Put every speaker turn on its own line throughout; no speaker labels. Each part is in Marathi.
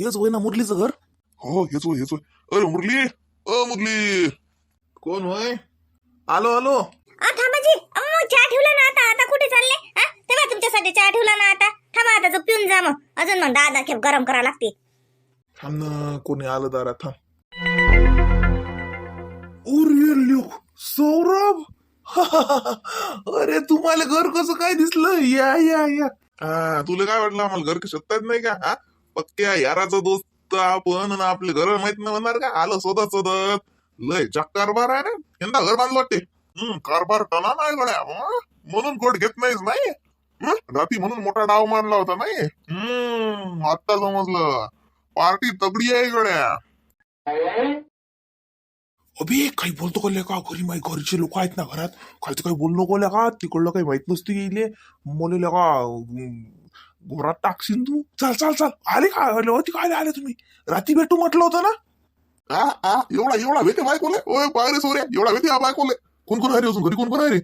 हेच होय ना मुरलीचं घर?
हो हेच होय हेच होय. अरे मुरली! अ मुरली!
कोण होय? आलो आलो.
आ थांबाजी अहो चहा ठेवला ना आता. आता कुठे चालले? हा तेव्हा तुमच्यासाठी चहा ठेवला ना आता. थांबा आता जो पिऊन जा मग. अजून मग दहा खेप गरम करा लागते.
थांब ना कोणी आलं दारात थांब. उरे लोक सौरभ! अरे तुम्हाला घर कसं काय दिसलं? या या या.
हा तुला काय वाटलं? आम्हाला घर कशात? नाही का? हा पक्क्या याराचा दोस्त आपण आणि आपले घर माहीत नाही म्हणणार का? आलं शोधत शोधत. लय चक कारभार आहे ना? यंदा घर बांधलं वाटते. हम्म कारभार टना नाही गड्या. म्हणून कोट घेत नाहीस नाही? हं? राती म्हणून मोठा डाव मारला होता नाही? हम्म आता समजलं. पार्टी तगडी आहे गड्या.
अबे काही बोलतो का का घरी माही घरचे लोक आहेत ना घरात. खायचं काही बोलू नको का तिकडलं काही माहीत नसते गेले मुले का घोरात टाकशील तू? चाल चाल चाल. आले का? आले होती काय आले? तुम्ही. रात्री भेटू म्हटलं होतं ना?
आ आ एवढा एवढा भेटे बायकोले? ओय पायरे सोऱ्या. एवढा भेटे हा बायकोले. कोण कोण आहे रे अजून घरी? कोण कोण आहे रे?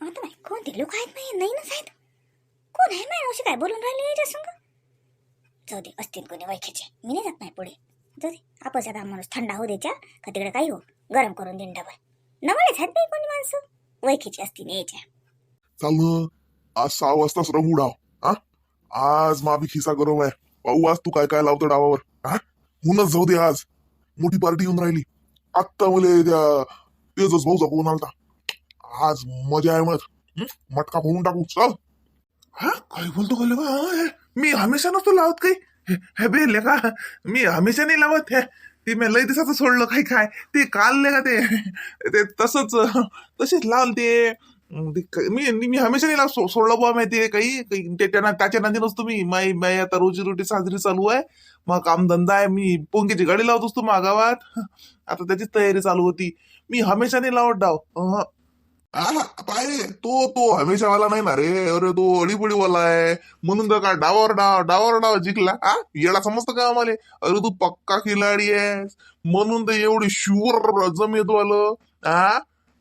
आता माहीत कोणते लोक आहेत नाही नाही ना साहेब. कोण आहे नाही असे काय बोलून राहिले याच्या संग? जाऊ दे असतील कोणी वैख्याचे मी नाही जात नाही पुढे. जाऊ दे आपण आता माणूस थंड होऊ द्यायच्या का तिकडे काही हो गरम करून देईन डबल नवळेच आहेत नाही कोणी माणसं? वैख्याची असतील यायच्या
चाल आज सहा वाजताच रंग उडाव हा आज माबी खिसा गरम आहे पाहू आज तू काय काय लावतो डावावर? हा? हुनच जाऊ दे आज. मोठी पार्टी येऊन राहिली. आत्ता मला त्या तेजस भाऊ फोन आलता. आज मजा आहे मत मटका फोडून टाकू. चल.
हा? काय बोलतो का लगा हे, मी हमेशा नसतो लावत काही. हे- बे लेका मी हमेशा नाही लावत. हे ते मी लय दिसाचं सोडलं काय काय. ते काल लेका ते? ते तसंच तसेच लावल ते म्हणजे ते मी मी हमेशा नाही सो- सोडलं बुवा माहितीये काही काही ते- त्यांना त्याच्या नादी नसतो मी माई माई आता रोजी रोटी साजरी चालू आहे. मग कामधंदा आहे मी पोंगीची गाडी लावत असतो मागावात. आता त्याची तयारी चालू होती. मी हमेशा नाही लावत डाव अहं.
आहा, पाय तो तो हमेशा वाला नाही ना रे अरे तो अडीपडी वाला आहे. म्हणून तर का डावावर डाव डावावर डाव जिंकला. हा येडा समजतं का आम्हाला? अरे तू पक्का खिलाडी आहेस. म्हणून तर एवढी शुअर जमेत आलं हा?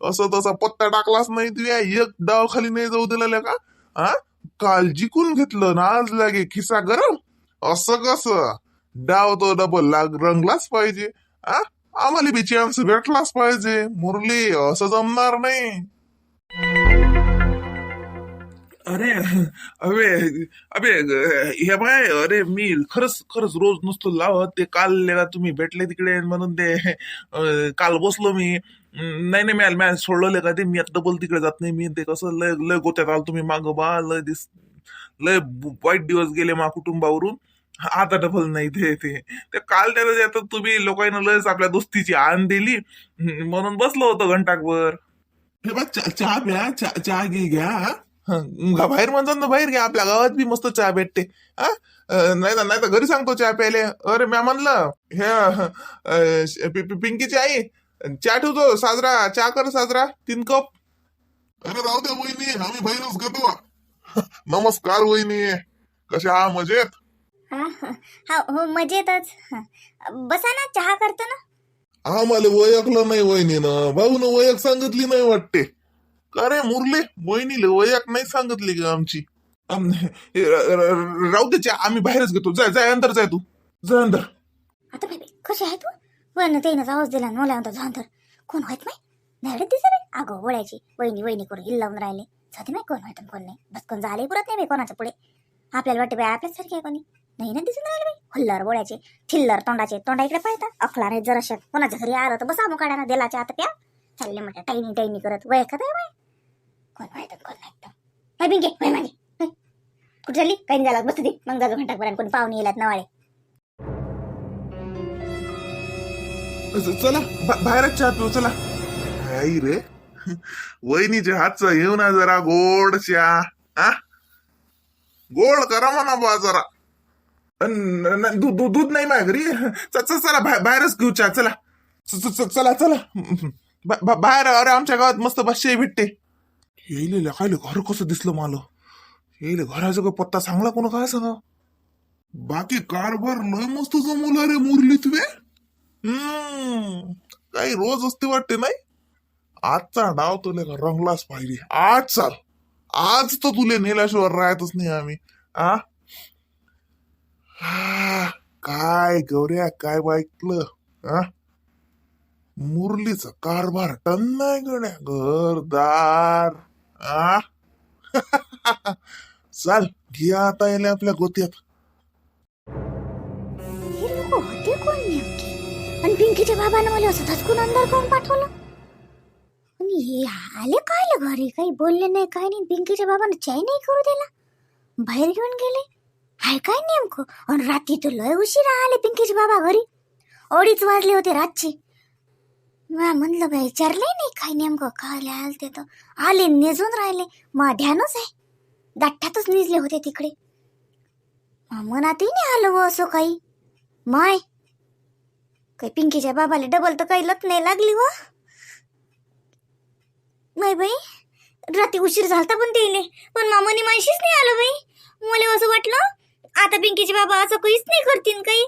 असं तसा पत्ता टाकलाच नाही तू या. एक डाव खाली नाही जाऊ दिला का? हा काल जिकून घेतलं ना आज लागे खिसा गरम. असं कसं? डाव तो डबल लाग रंगलाच पाहिजे. हा आम्हाला बी चान्स भेटलाच पाहिजे. मुरली असं जमणार नाही.
अरे अबे अबे हे बाय अरे मी खरंच खरंच रोज नुसतं लावत ते काल तुम्ही भेटले तिकडे म्हणून ते काल बसलो मी. नाही नाही मॅल मॅल सोडलं का ते. मी आता डबल तिकडे जात नाही. मी ते कसं लय लय गोत्यात आलो तुम्ही माग बा. लय दिस लय वाईट दिवस गेले मा कुटुंबावरून. आता डबल नाही ते ते. ते काल त्याला आता तुम्ही. लोकांना लयच आपल्या दोस्तीची आण दिली. म्हणून बसलो होतो घंटाकभर. हे बघ चा- चहा प्या चहा घे घ्या बाहेर म्हणतात ना बाहेर घ्या. आपल्या गावात बी मस्त चहा भेटते. हा? नाही तर नाही तर घरी सांगतो चहा प्यायले. अरे म्या म्हणलं हे पिंकीची आई चहा ठेवतो साजरा. चहा कर साजरा. तीन कप.
अरे राहू द्या वहिनी. आम्ही बाहेरच घेतो नमस्कार वहिनी. कशा आहा मजेत?
हा हा. हा, हो मजेतच. हा. बसा ना चहा करतो ना.
आम्हाला वयकलं नाही वहिनीनं. भाऊन वयक सांगितली नाही वाटते. का रे मुरले? वहिनीले वयक नाही सांगितली का आमची?
हे, राहू दे चहा. आम्ही बाहेरच घेतो. जाय जाय अंदर जाय तू. जाय अंदर.
आता कशी आहे तू? वन त्यानं आवाज दिला न मला म्हणतो झांतर कोण व्हायत माय नाही दिसत रे अगं ओळायची वहिनी वहिनी करून हिल लावून राहिले? सध्या नाही कोण व्हायत कोण नाही. बस कोण झाले पुरत नाही बाई कोणाच्या पुढे. आपल्याला वाटते बाई आपल्याच सारखी आहे कोणी. नाही ना दिसून राहिले बाई. हुल्लर बोळ्याचे थिल्लर तोंडाचे. तोंडा इकडे पाहता अखला रे जराशा कोणाच्या घरी आलं तर बसा मुकाड्यानं दिलाच्या आता प्या. चालले म्हणतात टाईनी टाईनी करत वय का बाई कोण व्हायत कोण नाही तर. हाय बिंगे वय माझी कुठे झाली काही नाही बसते बसू दे. मग जातो घंटापर्यंत कोणी पाहुणे येलात नवाळे.
चला बाहेरच चहा पिऊ चला.
आई रे. वहिनीच्या हातचा घेऊ ना जरा गोड चहा. गोड करा म्हणा बा जरा.
दूध नाही माझ्या घरी. चला बाहेर- बाहेरच घेऊ चहा चला. चला चला. बाहेर अरे आमच्या गावात मस्त बसशे भेटते. येईल काय घर कसं दिसलं मला? येईल घराचा काय पत्ता सांगला कोण काय सांगा
बाकी कारभार लय मस्त जमवला रे मुरली तुवे हम्म. काही रोज असते वाटते नाही? आजचा डाव तुले का रंगलाच पाहिजे आज चाल. आज तर तुले नेल्याशिवाय राहतच नाही आम्ही. आ? हा. काय गौऱ्या काय ऐकलं हा मुरलीचा कारभार टन नाही गड्या. घरदार. आ? चाल घे आता येईल आपल्या गोत्यात.
पिंकीच्या बाबानं मला असं धसकून अंदर करून पाठवलं. आणि हे आले काय घरी? काही बोलले नाही काय नाही. पिंकीच्या बाबानं चाय नाही करू दिला. बाहेर घेऊन गेले. हाय काय नेमकं? आणि रात्री तर लय उशिरा आले पिंकीचे बाबा घरी. अडीच वाजले होते रातचे. मला म्हणलं बाई विचारले नाही काय नेमकं? काय आले ते तर. आले निजून राहिले. मग ध्यानच आहे. दाठ्यातच निजले होते तिकडे. मा मनातही नाही आलं असं काही. माय काही पिंकीच्या बाबाला डबल तर काही लत नाही लागली व. नाही बाई रात्री उशीर झालता पण ते पण मामाने माहिशीच नाही आलं बाई. मला असं वाटलं आता पिंकीचे बाबा असं काहीच नाही करतील काही.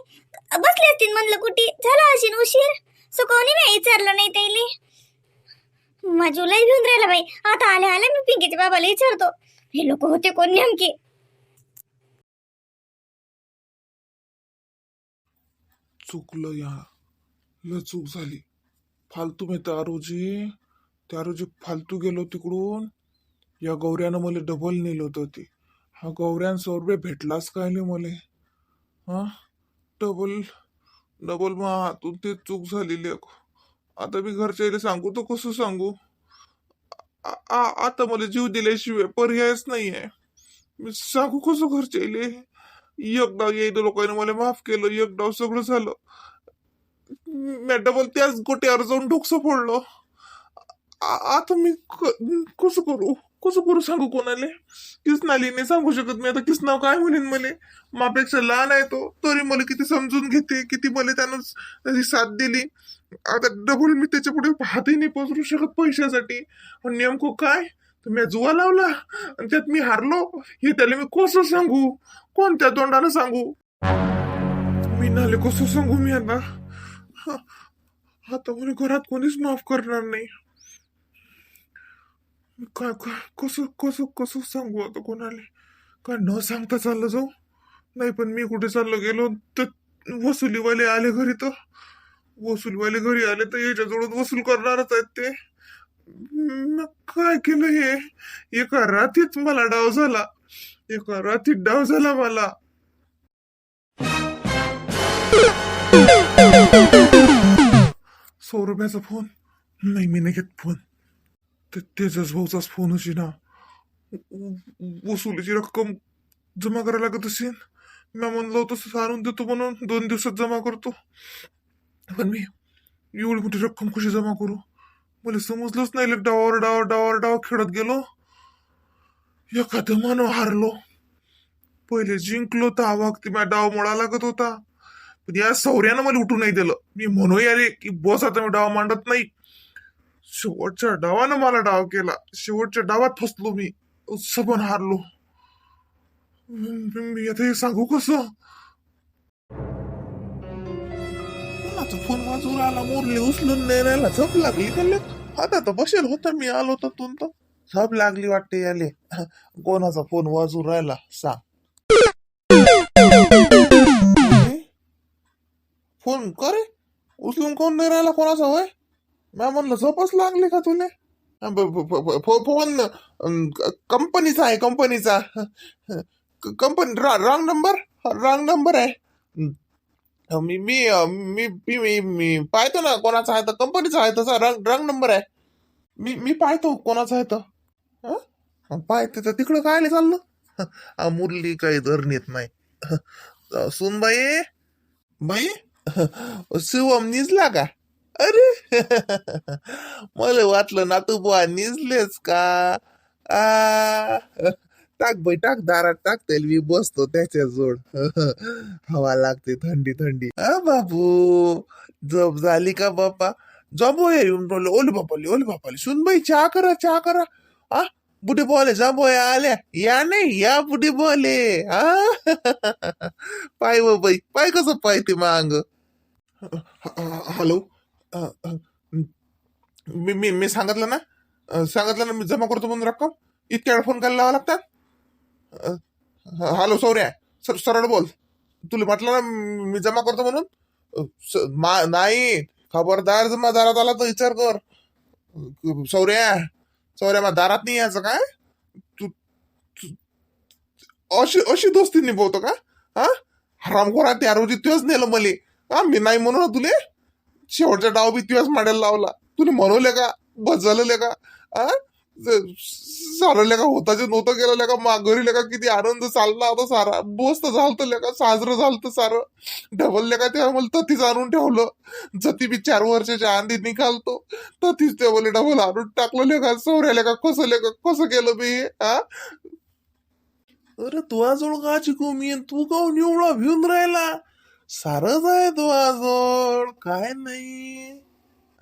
बसले असतील म्हणलं कुठे? झाला असेल उशीर. सुकवणी नाही विचारलं नाही त्याले माझूला घेऊन राहिला बाई. आता आले आले मी पिंकीच्या बाबाला विचारतो. हे लोक होते कोण नेमके?
चुकलं या. लय चूक झाली. फालतू मी त्या रोजी त्या रोजी फालतू गेलो तिकडून. या गौऱ्यानं मला डबल नेलं होतं ते. हा गौऱ्यान सोरबे रुपये भेटलाच काय नाही मला. हा? डबल डबल मग हातून ते चूक झालेली आहे. आता मी घरच्या सांगू तर कसं सांगू? आ- आ- आता मला जीव दिल्याशिवाय पर्यायच नाही आहे मी सांगू कसं घरच्या एकदा एक डाव येईल लोकांनी मला माफ केलं एक डाव सगळं झालं. मॅडम डबल त्याच गोट्यावर जाऊन डोकसं फोडलो. आता मी कसं करू? कसं करू सांगू कोणाले? किसनाली नाही सांगू शकत मी आता किसनाव काय म्हणेन मले? मापेक्षा लहान आहे तो. तरी मला किती समजून घेते किती मला त्यानं साथ दिली. आता डबल मी त्याच्या पुढे हातही नाही पसरू शकत पैशासाठी. पण नेमकं काय? तर मी जुवा लावला. आणि त्यात मी हारलो. हे त्याला मी कसं सांगू? कोणत्या तोंडाला सांगू? मी नाले कसं सांगू मी आता हा, आता मला घरात कोणीच माफ करणार नाही. काय काय कसं कसं कसं सांगू आता कोणाला? काय न सांगता चाललं जाऊ? नाही पण मी कुठे चाललो गेलो तर वसुलीवाले आले घरी तर. वसुलीवाले घरी आले तर याच्याजवळून वसूल करणारच आहेत ते. मग काय केलं हे? एका रात्रीच मला डाव झाला. एका रात्रीत डाव झाला मला. सौ रुपयाचा फोन नाही मी नाही घेत फोन ते तेजस भाऊचाच फोन अशी ना वसुलीची रक्कम जमा करायला लागत असेल मी म्हणलं होतं तसं देतो म्हणून दोन दिवसात जमा करतो पण मी एवढी मोठी रक्कम कशी जमा करू मला समजलंच नाही लग डावर डाव डावर डाव खेळत गेलो एखादं मानव हारलो पहिले जिंकलो तर आवाग ती माझ्या डाव मोडा लागत होता पण या सौर्यानं मला उठू नाही दिलं. मी म्हणू आले की बॉस आता मी डाव मांडत नाही. शेवटच्या डावानं मला डाव केला. शेवटच्या डावात फसलो मी. सबन हारलो. मी आता हे सांगू कसं? फोन वाजून आला? मोरली उचलून नाही राहिला. झोप लागली त्याला आता तर बसेल होता. मी आलो तर तुम तर. झोप लागली वाटते याले. कोणाचा फोन वाजून राहिला? सांग. फोन करे? उचलून कोण नाही राहिला कोणाचा होय? मॅ म्हणलं झोपच लागली का तुले? ब- फो- फोन कंपनीचा आहे कंपनीचा. Company wrong number? Wrong number आहे. मी मी मी मी मी मी पाहतो ना कोणाचा आहे तर कंपनीचा आहे तसा रंग रंग नंबर आहे. मी मी पाहतो कोणाचा आहे तर. पाहते तर तिकडं काय चाललं? मुरली काही धरणीत नाही. सुन बाई बाई? शिवम निजला का? अरे! मला वाटलं ना तू बुवा निजलेच का? आ! टाक बाई टाक दारात टाक तेल मी बसतो त्याच्या जोड. हवा लागते थंडी थंडी. हा बाबू झोप झाली का बापा जांबो येऊन बोललो ओले बापाली ओले बापाली. सुन बाई चहा करा चहा करा. आ? बुढे बोले जांबो आल्या. या नाही या बुढे बोले हा पाय व बाई पाय कसं पाय ते मांग? हॅलो? मी मी मी सांगितलं ना? सांगितलं ना मी जमा करतो म्हणून रक्कम? इतक्या वेळ फोन करायला लावा लागतात? हॅलो सौर्या. सर सरळ बोल. तुला म्हटलं ना मी जमा करतो म्हणून? स- मा- नाही. खबरदार जमा दारात आला तर विचार कर. सौर्या सौर्या मा दारात नाही यायचं काय? तू अशी अशी दोस्ती निभवतो का? हा? हरामखोरा त्या रोजी तोच नेलं मले. हा मी नाही म्हणू ना तुले. शेवटचा डाव बी तुझ्याच माड्याला लावला. तुला म्हणवले का? बजवले का? हा? सारं का? होताचे नव्हतं गेलं का? मा घरी किती आनंद चालला होता सारा. बोस्त झालतं लेका साजरं झालतं सारं. डबल का? तेव्हा मला ततीच आणून ठेवलं. जती बी चार वर्षाच्या आंधी निघालतो ततीच ते डबल आणून टाकलं लेका सौऱ्या का? कसं लेखा कसं केलं बी हा? अरे तुझ्याजवळ का चिकू? मी तू काऊन एवढा भिऊन राहिला? सारच आहे तुझ्याजवळ काय नाही.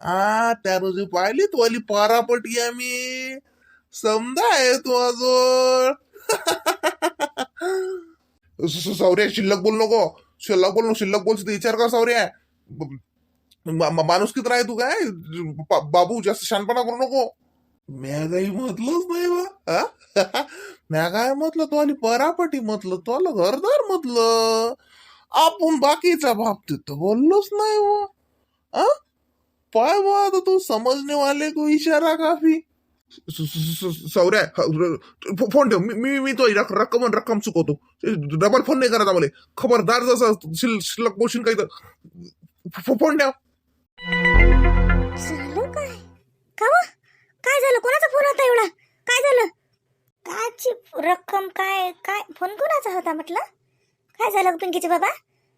आ त्या रोजी पाहिली तू आली पारापटी आम्ही. समजा आहे तू स- स- सौर्या शिल्लक बोल नको. शिल्लक बोल नको. शिल्लक बोल विचार कर सौर्या माणूस किती आहे तू काय? बा- बाबू जास्त शानपणा करू नको. म्या काही म्हटलंच नाही बा. म्या काय म्हटलं तो आली परापटी म्हटलं. तो आलं घरदार म्हटलं. आपण बाकीच्या बाबतीत तर बोललोच नाही बा आ? पाय बा आता तू समजणे वाले को इशारा काफी. स- स- स- सौर्या र- फो- फोन ठेव. मी मी मी तो रक- रक्कम रक्कम चुकवतो. डबल फोन नाही करायचा मला खबरदार जसं शिल शिल्लक बोलशील काही तर. फो- फोन ठेव.
झालं काय? का व? काय झालं? कोणाचा फोन होता एवढा? काय झालं? काची रक्कम काय काय? फोन कोणाचा होता म्हटलं? काय झालं पिंकीचे बाबा?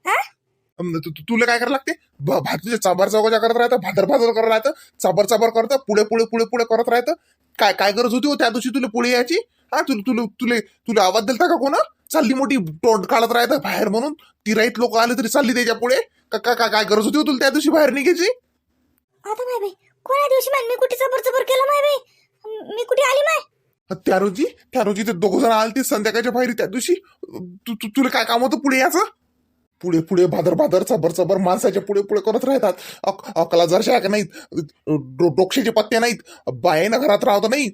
हा?
अम, तु- तु- तुला काय करायला लागते? भ- भातूच्या चाबार चौकाच्या करत राहतं भादर भादर करत राहतं चाबर चाबर करतं पुढे पुढे पुढे पुढे करत राहतं. काय काय गरज होती हो त्या दिवशी तुला पुढे यायची? हा तुला तुला तुला तुला आवाज दिलता का कोणा? चालली मोठी तोंड काढत राहतं बाहेर म्हणून. ती राईट लोक आले तरी चालली त्याच्या पुढे. का का- का- काय गरज होती हो तुला त्या दिवशी बाहेर निघायची?
आता माय बाई कोणा दिवशी माय? मी कुठे जबर जबर केलं माय बाई? मी कुठे आली माय?
त्या रोजी त्या रोजी ते दोघ जण आलते संध्याकाळच्या बाहेर त्या दिवशी. तू तुला काय काम होतं पुढे याचं? पुढे पुढे भादर भादर चबर चबर माणसाच्या पुढे पुढे करत राहतात. अकला जरशा का नाहीत डो- डोक्षेचे पत्ते नाहीत बायानं घरात राहत नाही.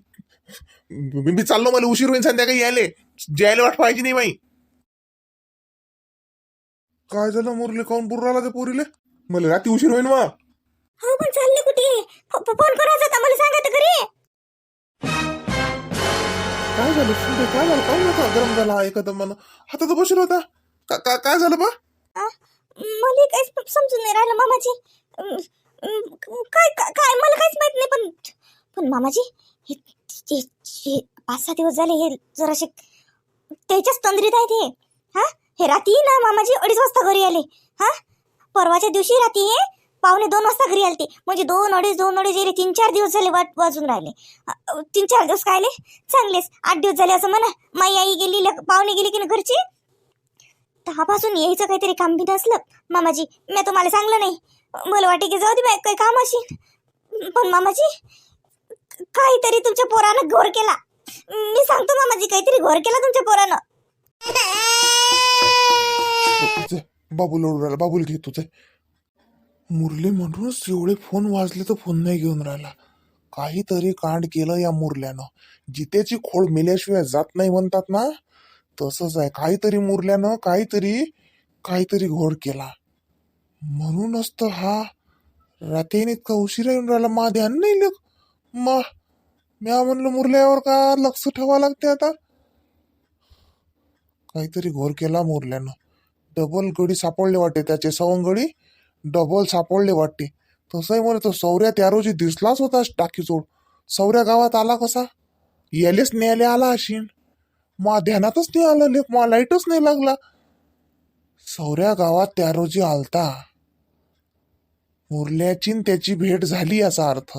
मी चाललो मला उशीर होईल संध्याकाळी यायले. जायला वाट पाहिजे नाही बाई. काय झालं मुरले काऊन बुर राहिला ते पोरीले? मला रात्री उशीर होईल मग
हो पण चालले कुठे? फोन करायचा मला सांगा घरी
काय झालं शिंदे काय झालं? काय होता गरम झाला एखादं मन हातात बसेल होता का- का- काय झालं बा?
मला काहीच समजून नाही राहिलं मामाजी. काय काय काय? मला काहीच माहीत नाही पण पण मामाजी हे हे- हे पाच सहा दिवस झाले हे जराशे त्याच्याच तंद्रीत आहेत हे. हा? हे रात्री ना मामाजी अडीच वाजता घरी आले. हा? परवाच्या दिवशी रात्री हे पावणे दोन वाजता घरी आलते म्हणजे दोन अडीच दोन अडीच येले तीन चार दिवस झाले वाट वाजून राहिले अ, तीन चार दिवस काय आले चांगलेच आठ दिवस झाले असं म्हणा माई आई गेली लेक- पाहुणे गेली की ना घरची दहापासून यायचं काहीतरी काम बी नसलं मामाजी मी तुम्हाला सांगलं नाही मला वाटे की जाऊ दे बाई काही काम असेल पण मामाजी काहीतरी तुमच्या पोरानं घोर केला मी सांगतो मामाजी काहीतरी घोर केला तुमच्या पोरानं
तुझे बाबूल ओढून राहिला बाबूल घे तुझे मुरली म्हणूनच एवढे फोन वाजले तर फोन नाही घेऊन राहिला. काहीतरी कांड केलं या मुरल्यानं. जितेची खोड मेल्याशिवाय जात नाही म्हणतात ना? तसंच आहे. काहीतरी मुरल्यानं काहीतरी काहीतरी घोड केला. म्हणूनच तर हा रात्रीने इतका उशिरा येऊन राहिला. मा ध्यान नाही लग मा म्या म्हणलं मुरल्यावर का लक्ष ठेवा लागते आता? काहीतरी घोर केला मुरल्यानं. डबल गडी सापडले वाटे त्याचे. सवंगडी डबल सापडले वाटते. तसंही म्हणे तो सौऱ्या त्या रोजी दिसलाच होता टाकी चोड सौऱ्या गावात आला कसा? यालेच न्यायला आला अशीन. मा ध्यानातच नाही आलं लेख मा लाईटच नाही लागला. सौऱ्या गावात त्या रोजी आलता. मुरल्याची न त्याची भेट झाली याचा अर्थ.